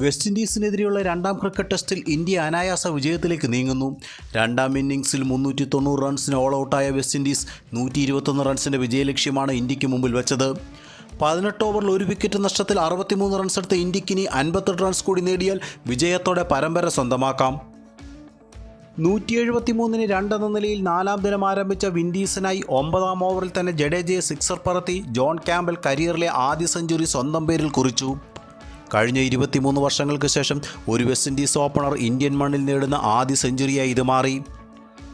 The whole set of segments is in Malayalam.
വെസ്റ്റ് ഇൻഡീസിനെതിരെയുള്ള രണ്ടാം ക്രിക്കറ്റ് ടെസ്റ്റിൽ ഇന്ത്യ അനായാസ വിജയത്തിലേക്ക് നീങ്ങുന്നു. രണ്ടാം ഇന്നിംഗ്സിൽ മുന്നൂറ്റി തൊണ്ണൂറ് റൺസിന് ഓൾ ഔട്ടായ വെസ്റ്റ് ഇൻഡീസ് നൂറ്റി ഇരുപത്തൊന്ന് റൺസിന്റെ വിജയലക്ഷ്യമാണ് ഇന്ത്യയ്ക്ക് മുമ്പിൽ വെച്ചത്. പതിനെട്ട് ഓവറിൽ ഒരു വിക്കറ്റ് നഷ്ടത്തിൽ അറുപത്തിമൂന്ന് റൺസ് എടുത്ത് ഇന്ത്യയ്ക്ക് ഇനി അൻപത്തെട്ട് റൺസ് കൂടി നേടിയാൽ വിജയത്തോടെ പരമ്പര സ്വന്തമാക്കാം. നൂറ്റി എഴുപത്തി മൂന്നിന് രണ്ടെന്ന നിലയിൽ നാലാം ദിനം ആരംഭിച്ച വിൻഡീസിനായി ഒമ്പതാം ഓവറിൽ തന്നെ ജഡേജയെ സിക്സർ പറത്തി ജോൺ ക്യാമ്പൽ കരിയറിലെ ആദ്യ സെഞ്ചുറി സ്വന്തം പേരിൽ കുറിച്ചു. കഴിഞ്ഞ ഇരുപത്തിമൂന്ന് വർഷങ്ങൾക്ക് ശേഷം ഒരു വെസ്റ്റ് ഇൻഡീസ് ഓപ്പണർ ഇന്ത്യൻ മണ്ണിൽ നേടുന്ന ആദ്യ സെഞ്ചുറിയായി ഇത് മാറി.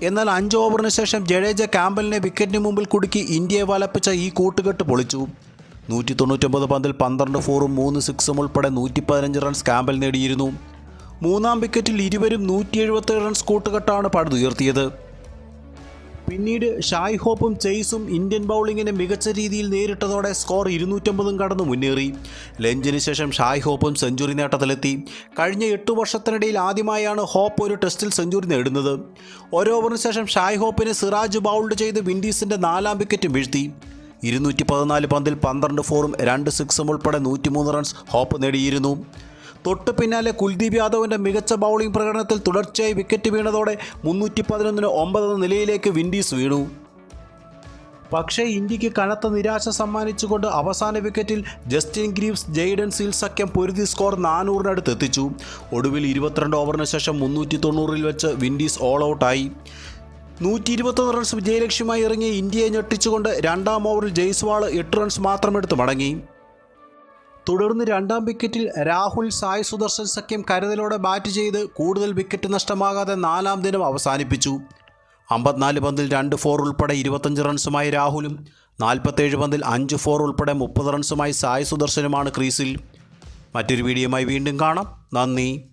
എന്നാൽ അഞ്ച് ഓവറിന് ശേഷം ജഡേജ ക്യാമ്പലിനെ വിക്കറ്റിന് മുമ്പിൽ കുടുക്കി ഇന്ത്യയെ വലപ്പിച്ച ഈ കൂട്ടുകെട്ട് പൊളിച്ചു. നൂറ്റി തൊണ്ണൂറ്റൊമ്പത് പന്തിൽ പന്ത്രണ്ട് ഫോറും മൂന്ന് സിക്സും ഉൾപ്പെടെ നൂറ്റി പതിനഞ്ച് റൺസ് ക്യാമ്പൽ നേടിയിരുന്നു. മൂന്നാം വിക്കറ്റിൽ ഇരുവരും നൂറ്റി എഴുപത്തേഴ് റൺസ് കൂട്ടുകെട്ടാണ് പടുതുയർത്തിയത്. പിന്നീട് ഷായ് ഹോപ്പും ചെയ്സും ഇന്ത്യൻ ബൗളിങ്ങിനെ മികച്ച രീതിയിൽ നേരിട്ടതോടെ സ്കോർ ഇരുന്നൂറ്റമ്പതും കടന്ന് മുന്നേറി. ലഞ്ചിന് ശേഷം ഷായ് ഹോപ്പും സെഞ്ചുറി നേട്ടത്തിലെത്തി. കഴിഞ്ഞ എട്ട് വർഷത്തിനിടയിൽ ആദ്യമായാണ് ഹോപ്പ് ഒരു ടെസ്റ്റിൽ സെഞ്ചുറി നേടുന്നത്. ഓരോവറിന് ശേഷം ഷായ് ഹോപ്പിനെ സിറാജ് ബൗൾഡ് ചെയ്ത് വിൻഡീസിന്റെ നാലാം വിക്കറ്റ് വീഴ്ത്തി. ഇരുന്നൂറ്റി പതിനാല് പന്തിൽ പന്ത്രണ്ട് ഫോറും രണ്ട് സിക്സും ഉൾപ്പെടെ നൂറ്റിമൂന്ന് റൺസ് ഹോപ്പ് നേടിയിരുന്നു. തൊട്ട് പിന്നാലെ കുൽദീപ് യാദവിന്റെ മികച്ച ബൗളിംഗ് പ്രകടനത്തിൽ തുടർച്ചയായി വിക്കറ്റ് വീണതോടെ മുന്നൂറ്റി പതിനൊന്നിന് ഒമ്പത് നിലയിലേക്ക് വിൻഡീസ് വീണു. പക്ഷേ ഇന്ത്യയ്ക്ക് കനത്ത നിരാശ സമ്മാനിച്ചുകൊണ്ട് അവസാന വിക്കറ്റിൽ ജസ്റ്റിൻ ഗ്രീവ്സ് ജെയ്ഡൻ സീൽ സഖ്യം പൊരുതി സ്കോർ നാനൂറിനടുത്ത് എത്തിച്ചു. ഒടുവിൽ ഇരുപത്തിരണ്ട് ഓവറിന് ശേഷം മുന്നൂറ്റി തൊണ്ണൂറിൽ വെച്ച് വിൻഡീസ് ഓൾ ഔട്ടായി നൂറ്റി ഇരുപത്തൊന്ന് റൺസ് വിജയലക്ഷ്യമായി ഇറങ്ങിയ ഇന്ത്യയെ ഞെട്ടിച്ചുകൊണ്ട് രണ്ടാം ഓവറിൽ ജയ്സ്വാൾ എട്ട് റൺസ് മാത്രമെടുത്ത് മടങ്ങി. തുടർന്ന് രണ്ടാം വിക്കറ്റിൽ രാഹുൽ സായ് സുദർശൻ സഖ്യം കരുതലോടെ ബാറ്റ് ചെയ്ത് കൂടുതൽ വിക്കറ്റ് നഷ്ടമാകാതെ നാലാം ദിനം അവസാനിപ്പിച്ചു. അമ്പത്തിനാല് പന്തിൽ രണ്ട് ഫോർ ഉൾപ്പെടെ ഇരുപത്തഞ്ച് റൺസുമായി രാഹുലും നാൽപ്പത്തേഴ് പന്തിൽ അഞ്ച് ഫോർ ഉൾപ്പെടെ മുപ്പത് റൺസുമായി സായ് സുദർശനുമാണ് ക്രീസിൽ. മറ്റൊരു വീഡിയോയുമായി വീണ്ടും കാണാം. നന്ദി.